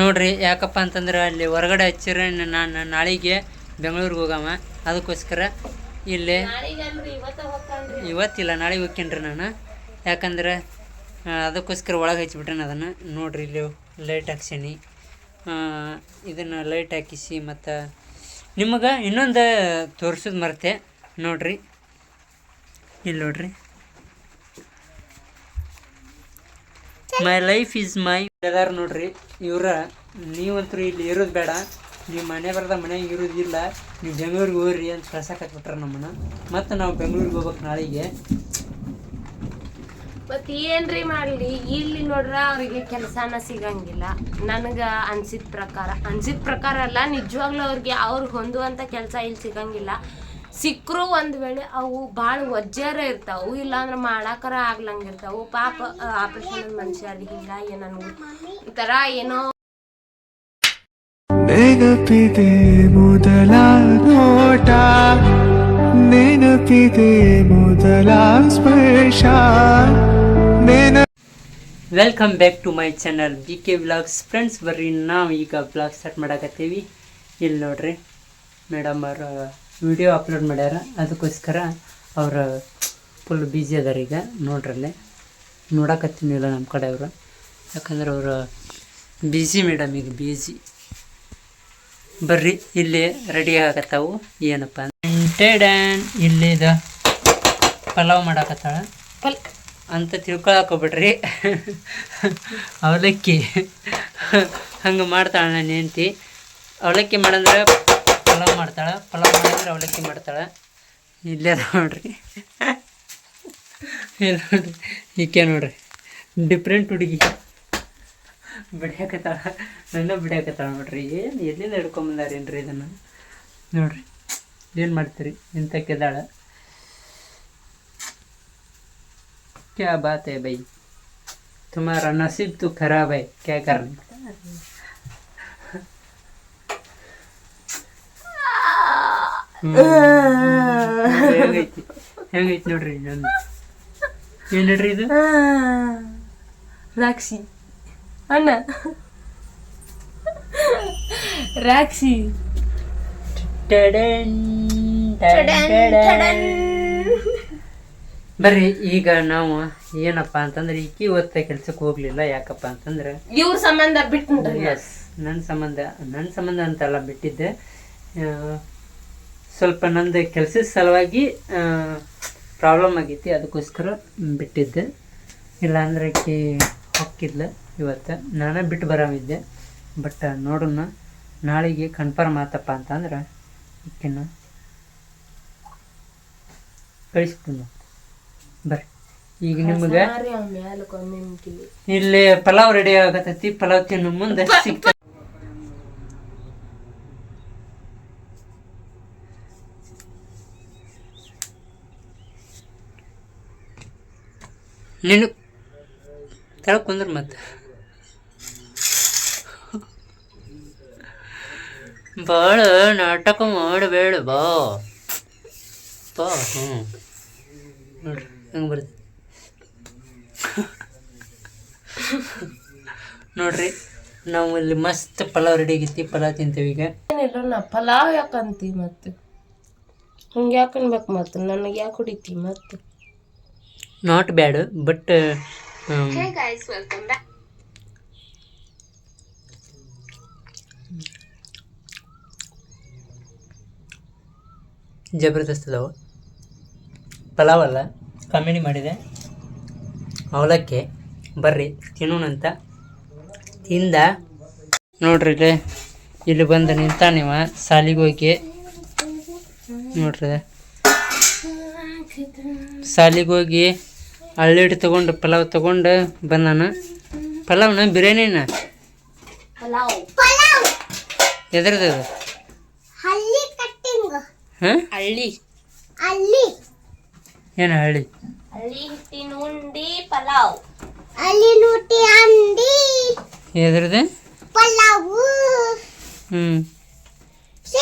ನೋಡ್ರಿ, ಯಾಕಪ್ಪ ಅಂತಂದ್ರೆ ಅಲ್ಲಿ ಹೊರಗಡೆ ಹಚ್ಚಿರ ನಾನು ನಾಳೆಗೆ ಬೆಂಗಳೂರಿಗೆ ಹೋಗಮ್ಮ. ಅದಕ್ಕೋಸ್ಕರ ಇಲ್ಲಿ ಇವತ್ತಿಲ್ಲ, ನಾಳೆಗೆ ಹೋಗ್ಕೇನ್ರಿ ನಾನು. ಯಾಕಂದ್ರೆ ಅದಕ್ಕೋಸ್ಕರ ಒಳಗೆ ಹಚ್ಚಿಬಿಟ್ರೆ ಅದನ್ನು. ನೋಡ್ರಿ, ಇಲ್ಲಿ ಲೈಟ್ ಹಾಕ್ಸೀನಿ. ಇದನ್ನು ಲೈಟ್ ಹಾಕಿಸಿ ಮತ್ತು ನಿಮಗೆ ಇನ್ನೊಂದು ತೋರ್ಸೋದು ಮರೆತೆ. ನೋಡ್ರಿ. ಇಲ್ಲಿ ನೋಡ್ರಿ. ಮೈ ಲೈಫ್ ಈಸ್ ಮೈ ಅದಾರ ನೋಡ್ರಿ, ಇವ್ರ ನೀವಂತೂ ಇಲ್ಲಿ ಇರೋದು ಬೇಡ. ನೀವು ಮನೆ ಬರದ ಮನೆಯಾಗ ಇರೋದಿಲ್ಲ. ನೀವು ಬೆಂಗಳೂರಿಗೆ ಹೋಗ್ರಿ ಅಂತ ಕಳ್ಸಕತ್ಬಿಟ್ರ ನಮ್ಮನ್ನ. ಮತ್ತು ನಾವು ಬೆಂಗಳೂರಿಗೆ ಹೋಗ್ಬೇಕು ನಾಳೆಗೆ. ಮತ್ ಏನ್ರಿ ಮಾಡ್ಲಿ? ಇಲ್ಲಿ ನೋಡ್ರ ಅವ್ರಿಗೆ ಕೆಲಸನ ಸಿಗಂಗಿಲ್ಲ. ನನಗ ಅನ್ಸಿದ ಪ್ರಕಾರ ಅನ್ಸಿದ ಪ್ರಕಾರ ಅಲ್ಲ, ನಿಜವಾಗ್ಲೂ ಅವ್ರಿಗೆ ಅವ್ರಿಗೆ ಹೊಂದುವಂತ ಕೆಲಸ ಇಲ್ಲಿ ಸಿಗಂಗಿಲ್ಲ. ಸಿಕ್ಕರು ಒಂದ್ ವೇಳೆ ಅವು ಭಾಳ ವಜ್ಜಾರ ಇರ್ತಾವು ಇಲ್ಲಾಂದ್ರೆ ಮಾಡಾಕರ ಆಗ್ಲಂಗಿರ್ತಾವು. ಪಾಪ ಆಪರೇಷನ್ ಮನುಷ್ಯರಿಗೆ ಹಿಂಗಾಗಿ ನನಗೂ ಈ ತರ ಏನೋ ನೆನಪಿದೆ ಮೊದಲ ನೋಟ ನೆನಪಿದೆ ಮೊದಲ ಸ್ಪರ್ಶ. ನೆನ welcome back to my channel B K vlogs friends ಬರ್ರಿ ನಾವು ಈಗ ವ್ಲಾಗ್ ಸ್ಟಾರ್ಟ್ ಮಾಡಕತ್ತೀವಿ. ಇಲ್ಲಿ ನೋಡ್ರಿ ಮೇಡಮ್ ಅವ್ರ ವಿಡಿಯೋ ಅಪ್ಲೋಡ್ ಮಾಡ್ಯಾರ, ಅದಕ್ಕೋಸ್ಕರ ಅವರು ಫುಲ್ ಬ್ಯುಸಿ ಅದಾರ ಈಗ, ನೋಡ್ರಲ್ಲೇ. ನೋಡಕತ್ತೀನಿಲ್ಲ ನಮ್ಮ ಕಡೆ ಅವರು. ಯಾಕಂದ್ರೆ ಅವರು ಬ್ಯುಸಿ ಮೇಡಮ್ ಈಗ ಬ್ಯುಸಿ ಬರ್ರಿ, ಇಲ್ಲಿ ರೆಡಿ ಆಗತ್ತಾವು, ಏನಪ್ಪ ಡ್ಯಾನ್ ಇಲ್ಲಿದ ಪಲಾವ್ ಮಾಡಾಕತ್ತಾಳ. ಪಲ್ ಅಂತ ತಿಳ್ಕೊಳಕ್ ಹೋಗ್ಬಿಡ್ರಿ. ಅವಲಕ್ಕಿ. ಹಂಗೆ ಮಾಡ್ತಾಳೆ ನಾನು ಹೆಂಡ್ತಿ. ಅವಲಕ್ಕಿ ಮಾಡಂದ್ರೆ ಪಲಾವ್ ಮಾಡ್ತಾಳೆ, ಪಲಾವ್ ಮಾಡಿದ್ರೆ ಅವಲಕ್ಕಿ ಮಾಡ್ತಾಳೆ. ಇಲ್ಲೇ ನೋಡ್ರಿ. ಏನು ನೋಡ್ರಿ. ಈಕೆ ನೋಡ್ರಿ. ಡಿಫ್ರೆಂಟ್ ಹುಡುಗಿ. ಬಿಡಿಯಾಕತ್ತಾಳ. ನನ್ನ ಬಿಡಿಯಾಕತ್ತಾಳ ನೋಡ್ರಿ. ಏನು ಎಲ್ಲಿಂದ ಹಿಡ್ಕೊಂಬಂದಾರೇನ್ರಿ ಇದನ್ನು? ನೋಡ್ರಿ. ಏನು ಮಾಡ್ತೀರಿ? ಇಂಥಕ್ಕೆದಾಳ ಕ್ಯಾ ಬಾತೆ ಬೈ ತುಮಾರ ನಸೀಬ್ ತು ಖರಾಬ್ ಕ್ಯಾ ಕಾರಣ? ಹೆಂಗೈತಿ? ಹೆಂಗೈತಿ ನೋಡ್ರಿ ನಂದು ಏನು ನೋಡ್ರಿ ಇದು ರಾಕ್ಷಿ. ಅಣ್ಣ. ರಾಕ್ಷಿ. ಬರ್ರಿ ಈಗ ನಾವು ಏನಪ್ಪ ಅಂತಂದ್ರೆ ಈಕಿ ಓದ್ತ ಕೆಲ್ಸಕ್ಕೆ ಹೋಗ್ಲಿಲ್ಲ. ಯಾಕಪ್ಪ ಅಂತಂದ್ರೆ ಇವ್ರ ಸಂಬಂಧ ಬಿಟ್ಟು ಎಸ್ ನನ್ನ ಸಂಬಂಧ ನನ್ನ ಸಂಬಂಧ ಅಂತೆಲ್ಲ ಬಿಟ್ಟಿದ್ದೆ. ಸ್ವಲ್ಪ ನಂದು ಕೆಲಸದ ಸಲುವಾಗಿ ಪ್ರಾಬ್ಲಮ್ ಆಗೈತಿ ಅದಕ್ಕೋಸ್ಕರ ಬಿಟ್ಟಿದ್ದೆ. ಇಲ್ಲಾಂದ್ರೆ ಕಿ ಹೊಕ್ಕಿದ್ಲ ಇವತ್ತು. ನಾನೇ ಬಿಟ್ಟು ಬರಾಮಿದ್ದೆ ಬಟ್ ನೋಡೋಣ ನಾಳೆಗೆ ಕನ್ಫರ್ಮ್ ಆತಪ್ಪ ಅಂತಂದ್ರೆ ಈಕಿನ ಕಳಿಸ್ಬಿಟ್ಟು ಬರ್ರಿ. ಈಗ ನಿಮ್ಗೆ ಇಲ್ಲಿ ಪಲಾವ್ ರೆಡಿ ಆಗತೈತಿ ಪಲಾವ್ ತಿನ್ನು ಮುಂದೆ ಸಿಗ್ತ ನೀನು ತೆಳಗ್ ಕುಂದ್ರ ಮತ್ತೆ ಭಾಳ ನಾಟಕ ಮಾಡಬೇಡ ಬಾ ಬಾ ಹ್ಞೂ ನೋಡ್ರಿ ಹೆಂಗೆ ಬರ್ತದೆ ನೋಡ್ರಿ ನಾವು ಇಲ್ಲಿ ಮಸ್ತ್ ಪಲಾವ್ ರೆಡಿ ಆಗೈತಿ ಪಲಾವ್ ತಿಂತೇವೆ ಈಗ ಏನಿಲ್ಲ ನಾ ಪಲಾವ್ ಯಾಕಂತಿ ಮತ್ತೆ ಹಂಗೆ ಯಾಕನ್ಬೇಕು ಮತ್ತೆ ನನಗೆ ಯಾಕೆ ಹೊಡಿತಿ ಮತ್ತೆ ನಾಟ್ ಬ್ಯಾಡ್ ಬಟ್ ಜಬರ್ದಸ್ತ್ ಅದಾವು. ಪಲಾವ್ ಅಲ್ಲ ಕಾಮಿಡಿ ಮಾಡಿದೆ. ಅವಲಕ್ಕಿ ಬರ್ರಿ ತಿನ್ನೋಣಂತ ತಿಂದ. ನೋಡ್ರಿ ಇಲ್ಲಿ ಇಲ್ಲಿ ಬಂದು ನಿಂತ ನೀವ ಸಾಲಿಗೆ ಹೋಗಿ. ನೋಡ್ರಿ. ಸಾಲಿಗೆ ಹೋಗಿ ಹಳ್ಳಿಟ್ಟು ತಗೊಂಡು ಪಲಾವ್ ತಗೊಂಡು ಬಂದಾನ. ಪಲಾವ್ನ ಬಿರಿಯಾನಿನ ಪಲಾವ್. ಎದ್ರದ್ದು? ಹಾಂ? ಹಳ್ಳಿ. ಏನು ಹಳ್ಳಿ? ಹಳ್ಳಿ ಹಿಟ್ಟಿನ ಉಂಡಿ ಪಲಾವ್. ಎದ್ರದ್ದು ಹ್ಞೂ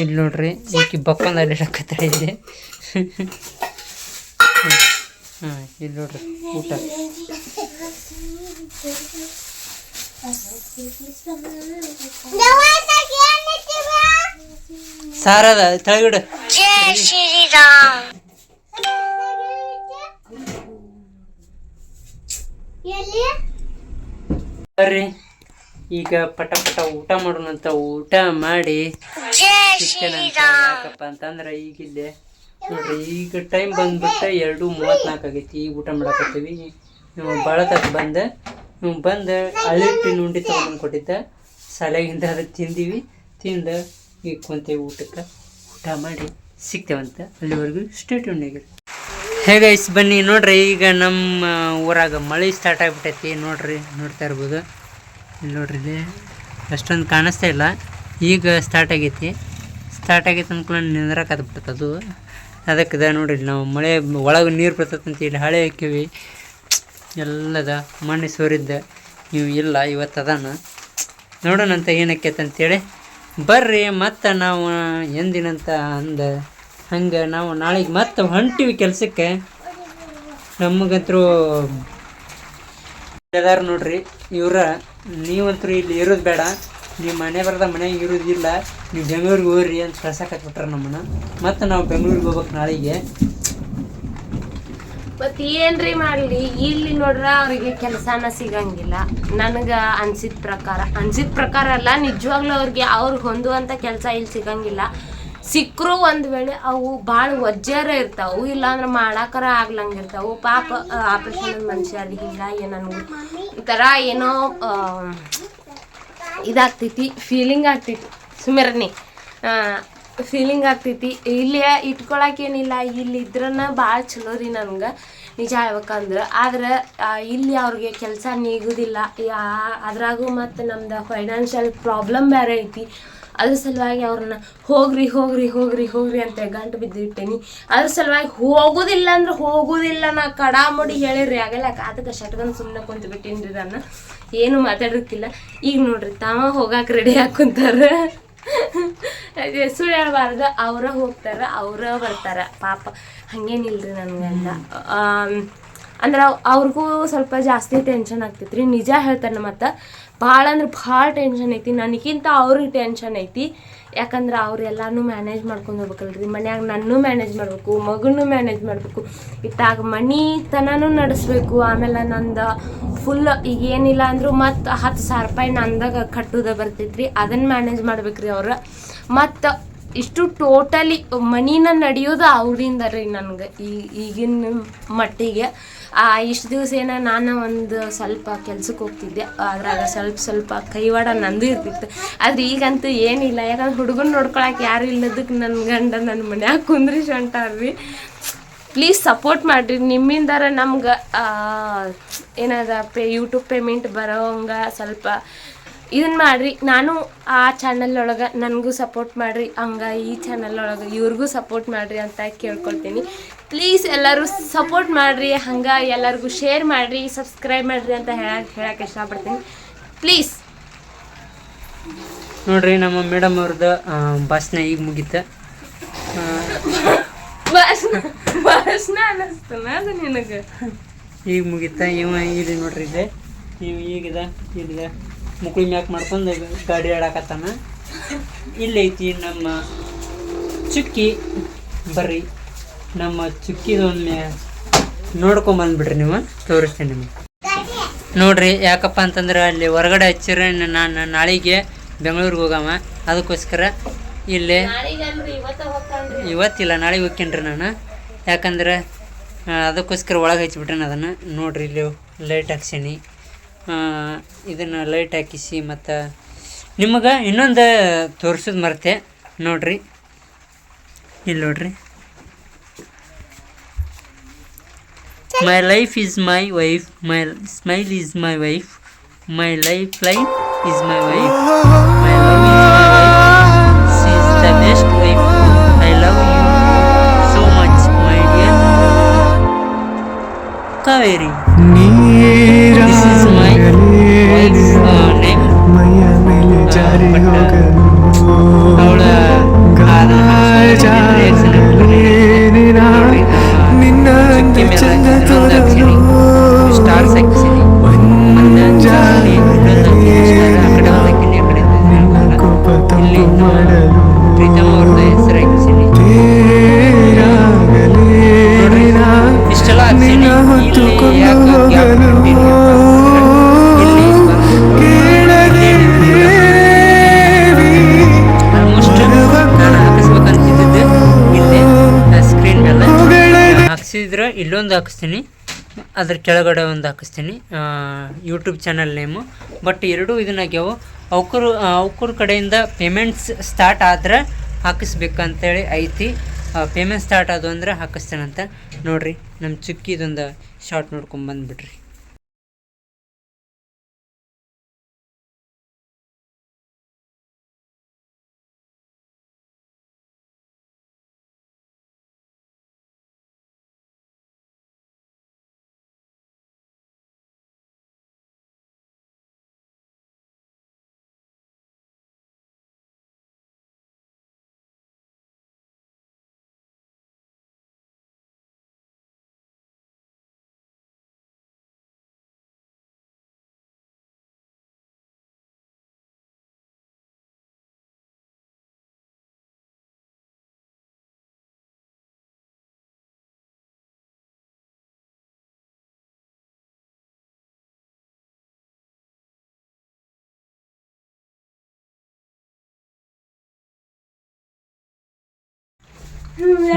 ಇಲ್ಲಿ ನೋಡ್ರಿ ಈಕಿ ಬಕ್ಕೊಂದು ಅಡ್ಡಾಡಕತ್ತಾಳ ಇಲ್ಲಿ. ಹಾಂ ಇಲ್ಲಿ ನೋಡ್ರಿ ಊಟ. ಸಾರದ ತೆಳಗಿಡು. ಬರ್ರಿ. ಈಗ ಪಟ ಪಟ ಊಟ ಮಾಡೋಣ ಅಂತ ಊಟ ಮಾಡಿ ಯಾಕಪ್ಪ ಅಂತಂದ್ರೆ ಈಗ ಇಲ್ಲೇ ನೋಡ್ರಿ, ಈಗ ಟೈಮ್ ಬಂದ್ಬಿಟ್ಟು ಎರಡು ಮೂವತ್ನಾಲ್ಕು ಆಗೈತಿ. ಈಗ ಊಟ ಮಾಡಕತ್ತೀವಿ ತಕ್ಕ ಬಂದ. ಬಂದು ಅಳಿಟ್ಟಿನ ಉಂಡಿ ತೊಗೊಂಡು ಕೊಟ್ಟಿದ್ದ. ಶಾಲೆಗಿಂದ ಅದು ತಿಂದೀವಿ. ತಿಂದು ಈಗ ಕುಂತೇವಿ ಊಟಕ್ಕೆ. ಊಟ ಮಾಡಿ ಸಿಗ್ತೇವಂತ. ಅಲ್ಲಿವರೆಗೂ ಸ್ಟೇಟ್ ಉಂಡಿಗಿರಿ ಹೇಗೆ ಇಸ್ ಬನ್ನಿ. ನೋಡ್ರಿ, ಈಗ ನಮ್ಮ ಊರಾಗ ಮಳೆ ಸ್ಟಾರ್ಟ್ ಆಗಿಬಿಟ್ಟೈತಿ. ನೋಡ್ರಿ, ನೋಡ್ತಾ ಇರ್ಬೋದು. ನೋಡ್ರಿ, ಇಲ್ಲಿ ಅಷ್ಟೊಂದು ಕಾಣಿಸ್ತಾ ಇಲ್ಲ. ಈಗ ಸ್ಟಾರ್ಟ್ ಆಗೈತಿ. ಸ್ಟಾರ್ಟ್ ಆಗೈತೆ ಅಂದ್ಕೊಂಡು ನಿಂದ್ರಕ್ಕೆ ಅದು. ಅದಕ್ಕೆ ನೋಡಿ ನೋಡ್ರಿ, ನಾವು ಮಳೆ ಒಳಗೆ ನೀರು ಬರ್ತೈತಂತ ಇಲ್ಲಿ ಹಳೆ ಹಾಕಿವಿ ಎಲ್ಲದ ಮಣ್ಣು ಸೋರಿದ್ದ ನೀವು ಇಲ್ಲ, ಇವತ್ತು ಅದಾನ. ನೋಡೋಣಂತ ಏನಕ್ಕೈತೆ ಅಂತೇಳಿ ಬರ್ರಿ ಮತ್ತು ನಾವು ಎಂದಿನಂತ ಅಂದ ಹಂಗೆ ನಾವು ನಾಳೆಗೆ ಮತ್ತೆ ಹೊಂಟಿವಿ ಕೆಲಸಕ್ಕೆ. ನಮಗಂತರೂ ಎಲ್ಲಾರು ನೋಡ್ರಿ, ಇವ್ರ ನೀವಂತರೂ ಇಲ್ಲಿ ಇರೋದು ಬೇಡ. ನೀವು ಮನೆ ಬರದ ಮನೆಗೆ ಇರೋದಿಲ್ಲ ನೀವು ಬೆಂಗಳೂರಿಗೆ ಹೋಗ್ರಿ ಅಂತ ಕಳ್ಸಕತ್ಬಿಟ್ರ ನಮ್ಮನ್ನು. ಮತ್ತು ನಾವು ಬೆಂಗಳೂರಿಗೆ ಹೋಗ್ಬೇಕು ನಾಳೆಗೆ. ಮತ್ ಏನ್ರಿ ಮಾಡ್ಲಿ? ಇಲ್ಲಿ ನೋಡ್ರ ಅವ್ರಿಗೆ ಕೆಲಸನ ಸಿಗಂಗಿಲ್ಲ. ನನಗೆ ಅನ್ಸಿದ ಪ್ರಕಾರ ಅನ್ಸಿದ ಪ್ರಕಾರ ಅಲ್ಲ, ನಿಜವಾಗ್ಲೂ ಅವ್ರಿಗೆ ಅವ್ರಿಗೆ ಹೊಂದುವಂಥ ಕೆಲಸ ಇಲ್ಲಿ ಸಿಗಂಗಿಲ್ಲ. ಸಿಕ್ಕರು ಒಂದ್ ವೇಳೆ ಅವು ಭಾಳ ವಜ್ಜಾರ ಇರ್ತಾವು, ಇಲ್ಲಾಂದ್ರೆ ಮಾಡಾಕರ ಆಗ್ಲಂಗಿರ್ತಾವು. ಪಾಪ ಆಪರೇಷನ್ ಮನುಷ್ಯರಿಗೆ ಹಿಂಗಾಗಿ ಈ ಥರ ಏನೋ ಇದಾಗ್ತೈತಿ ಫೀಲಿಂಗ್ ಆಗ್ತೈತಿ. ಸುಮಿರನಿ ಫೀಲಿಂಗ್ ಆಗ್ತೈತಿ. ಇಲ್ಲಿ ಇಟ್ಕೊಳಕೇನಿಲ್ಲ ಇಲ್ಲಿ ಇದ್ರನ್ನ ಭಾಳ ಚಲೋ ರೀ ನನ್ಗೆ. ನಿಜ ಹೇಳ್ಬೇಕಂದ್ರೆ, ಆದ್ರೆ ಇಲ್ಲಿ ಅವ್ರಿಗೆ ಕೆಲಸ ನೀಗುದಿಲ್ಲ. ಅದ್ರಾಗೂ ಮತ್ತು ನಮ್ದು ಫೈನಾನ್ಷಿಯಲ್ ಪ್ರಾಬ್ಲಮ್ ಬೇರೆ ಐತಿ. ಅದ್ರ ಸಲುವಾಗಿ ಅವ್ರನ್ನ ಹೋಗ್ರಿ ಹೋಗ್ರಿ ಹೋಗ್ರಿ ಹೋಗ್ರಿ ಅಂತ ಗಂಟು ಬಿದ್ದಿಟ್ಟೇನಿ ಅದ್ರ ಸಲುವಾಗಿ ಹೋಗೋದಿಲ್ಲ ಅಂದ್ರೆ ಹೋಗೋದಿಲ್ಲ ನಾ ಕಡಾಮಡಿ ಹೇಳಿರಿ ಆಗಲ್ಲ ಅದಕ್ಕೆ ಶಟ್ಗನ್ ಸುಮ್ಮನೆ ಕುಂತು ಬಿಟ್ಟಿನ್ರಿ ನಾನು ಏನು ಮಾತಾಡೋಕ್ಕಿಲ್ಲ ಈಗ ನೋಡ್ರಿ ತಾವ ಹೋಗಾಕ ರೆಡಿ ಹಾಕುಂತಾರ. ಅದೇ ಸುಳ್ಳು ಹೇಳ್ಬಾರ್ದು, ಅವರ ಹೋಗ್ತಾರ, ಅವರ ಬರ್ತಾರ. ಪಾಪ, ಹಂಗೇನಿಲ್ರಿ ನನಗಂತ. ಅಂದ್ರೆ ಅವ್- ಅವ್ರಿಗೂ ಸ್ವಲ್ಪ ಜಾಸ್ತಿ ಟೆನ್ಷನ್ ಆಗ್ತೈತ್ರಿ. ನಿಜ ಹೇಳ್ತಾರೆ ಮತ್ತು, ಭಾಳ ಅಂದ್ರೆ ಭಾಳ ಟೆನ್ಷನ್ ಐತಿ. ನನಗಿಂತ ಅವ್ರಿಗೆ ಟೆನ್ಷನ್ ಐತಿ. ಯಾಕಂದ್ರೆ ಅವ್ರು ಮ್ಯಾನೇಜ್ ಮಾಡ್ಕೊಂಡು ಹೋಗ್ಬೇಕಲ್ರಿ. ಮನ್ಯಾಗ ನನ್ನೂ ಮ್ಯಾನೇಜ್ ಮಾಡಬೇಕು, ಮಗನೂ ಮ್ಯಾನೇಜ್ ಮಾಡಬೇಕು. ಇತ್ತಾಗ ಮನಿತನನೂ ನಡೆಸ್ಬೇಕು. ಆಮೇಲೆ ನಂದು ಫುಲ್ ಈಗ ಏನಿಲ್ಲ ಅಂದರೂ ಮತ್ತು ಹತ್ತು ಸಾವಿರ ರೂಪಾಯಿ ನಂದಾಗ ಕಟ್ಟುದ ಬರ್ತೈತ್ರಿ. ಅದನ್ನು ಮ್ಯಾನೇಜ್ ಮಾಡ್ಬೇಕ್ರಿ ಅವ್ರು. ಮತ್ತು ಇಷ್ಟು ಟೋಟಲಿ ಮನಿನ ನಡೆಯೋದು ಅವರಿಂದ ರೀ ನನಗೆ ಈ ಈಗಿನ ಮಟ್ಟಿಗೆ. ಇಷ್ಟು ದಿವಸ ಏನ ನಾನು ಒಂದು ಸ್ವಲ್ಪ ಕೆಲ್ಸಕ್ಕೆ ಹೋಗ್ತಿದ್ದೆ. ಅದ್ರಾಗ ಸ್ವಲ್ಪ ಸ್ವಲ್ಪ ಕೈವಾಡ ನಂದು ಇರ್ತಿತ್ತು. ಆದ್ರೆ ಈಗಂತೂ ಏನಿಲ್ಲ. ಯಾಕಂದ್ರೆ ಹುಡುಗನ ನೋಡ್ಕೊಳಕ್ಕೆ ಯಾರು ಇಲ್ಲದಕ್ಕೆ ನನ್ನ ಗಂಡ ನನ್ನ ಮನ್ಯಾಗ ಕುಂದ್ರಿಸಿ ಹೊಂಟಾರ್ರಿ ಪ್ಲೀಸ್ ಸಪೋರ್ಟ್ ಮಾಡಿರಿ. ನಿಮ್ಮಿಂದಾರ ನಮ್ಗೆ ಏನದ ಪೇ ಯೂಟ್ಯೂಬ್ ಪೇಮೆಂಟ್ ಬರೋಂಗ ಸ್ವಲ್ಪ ಇದನ್ನ ಮಾಡ್ರಿ. ನಾನು ಆ ಚಾನಲ್ ಒಳಗೆ ನನಗೂ ಸಪೋರ್ಟ್ ಮಾಡಿರಿ. ಹಂಗ ಈ ಚಾನಲ್ ಒಳಗೆ ಇವ್ರಿಗೂ ಸಪೋರ್ಟ್ ಮಾಡಿರಿ ಅಂತ ಕೇಳ್ಕೊಳ್ತೀನಿ. ಪ್ಲೀಸ್ ಎಲ್ಲರೂ ಸಪೋರ್ಟ್ ಮಾಡಿರಿ. ಹಂಗೆ ಎಲ್ಲರಿಗೂ ಶೇರ್ ಮಾಡಿರಿ ಸಬ್ಸ್ಕ್ರೈಬ್ ಮಾಡಿರಿ ಅಂತ ಹೇಳಕ್ಕೆ ಹೇಳಕ್ಕೆ ಇಷ್ಟಪಡ್ತೀನಿ. ಪ್ಲೀಸ್ ನೋಡ್ರಿ ನಮ್ಮ ಮೇಡಮ್ ಅವ್ರದ್ದು ಭಾಷಣ ಈಗ ಮುಗಿತ. ಆ, ಭಾಷಣ ಭಾಷಣ ಅನ್ನಿಸ್ತನ ಅದು ನಿನಗೆ? ಈಗ ಮುಗಿತ. ಇವ ಇಲ್ಲಿ ನೋಡ್ರಿ ಇದೆ. ಈಗಿದೆ ಇದು ಇಲ್ಲಿದೆ. ಮುಕ್ಳಿ ಮ್ಯಾಕ್ ಮಾಡ್ಕೊಂಡು ಗಾಡಿ ಆಡಾಕತ್ತಾನ. ಇಲ್ಲೈತಿ ನಮ್ಮ ಚುಕ್ಕಿ. ಬರ್ರಿ. ನಮ್ಮ ಚುಕ್ಕಿದೊಮ್ಮೆ ನೋಡ್ಕೊಂಬಂದ್ಬಿಡ್ರಿ ನೀವು. ತೋರಿಸ್ತೀನಿ ನಿಮಗೆ. ನೋಡ್ರಿ, ಯಾಕಪ್ಪ ಅಂತಂದ್ರೆ ಅಲ್ಲಿ ಹೊರಗಡೆ ಹಚ್ಚಿರ ನಾನು ನಾಳೆಗೆ ಬೆಂಗಳೂರಿಗೆ ಹೋಗವ. ಅದಕ್ಕೋಸ್ಕರ ಇಲ್ಲಿ ಇವತ್ತಿಲ್ಲ, ನಾಳೆಗೆ ಹೋಗ್ಕೇನ್ರಿ ನಾನು. ಯಾಕಂದ್ರೆ, ಅದಕ್ಕೋಸ್ಕರ ಒಳಗೆ ಹಚ್ಬಿಟ್ರೆ ಅದನ್ನು. ನೋಡ್ರಿ ಇಲ್ಲಿ ಲೈಟ್ ಹಾಕ್ಸೀನಿ. ಇದನ್ನು ಲೈಟ್ ಹಾಕಿಸಿ ಮತ್ತು ನಿಮಗೆ ಇನ್ನೊಂದು ತೋರ್ಸೋದು ಮರೆತೆ. ನೋಡ್ರಿ. ಇಲ್ಲಿ ನೋಡ್ರಿ. My life is my wife my smile is my wife my life life is my wife my love is my the best wife I love you so much my dear Kaveri ಇಲ್ಲೊಂದು ಹಾಕಿಸ್ತೀನಿ. ಅದ್ರ ಕೆಳಗಡೆ ಒಂದು ಹಾಕಿಸ್ತೀನಿ. YouTube channel name but ಎರಡೂ ಇದನ್ನಾಗ್ಯಾವು. ಅವ್ಕರು ಅವ್ಕರ ಕಡೆಯಿಂದ payments start ಆದರೆ ಹಾಕಿಸ್ಬೇಕಂತೇಳಿ ಐತಿ. ಪೇಮೆಂಟ್ ಸ್ಟಾರ್ಟ್ ಆದವು ಅಂದರೆ ಹಾಕಿಸ್ತೇನಂತ ನೋಡಿರಿ. ನಮ್ಮ ಚುಕ್ಕಿದೊಂದು ಶಾರ್ಟ್ ನೋಡ್ಕೊಂಡು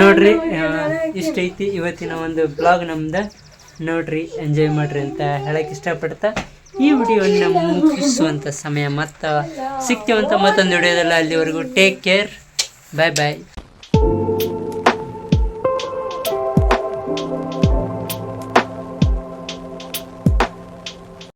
ನೋಡ್ರಿ ಆ, ಇಷ್ಟೈತಿ ಇವತ್ತಿನ ಒಂದು ಬ್ಲಾಗ್ ನಮ್ದು. ನೋಡ್ರಿ ಎಂಜಾಯ್ ಮಾಡ್ರಿ ಅಂತ ಹೇಳಕ್ ಇಷ್ಟಪಡ್ತಾ ಈ ವಿಡಿಯೋನ ಮುಗಿಸುವಂಥ ಸಮಯ ಮತ್ತ ಸಿಗ್ತೀವಂತ ಮತ್ತೊಂದು ವಿಡಿಯೋದಲ್ಲ ಅಲ್ಲಿವರೆಗೂ ಟೇಕ್ ಕೇರ್ ಬಾಯ್ ಬಾಯ್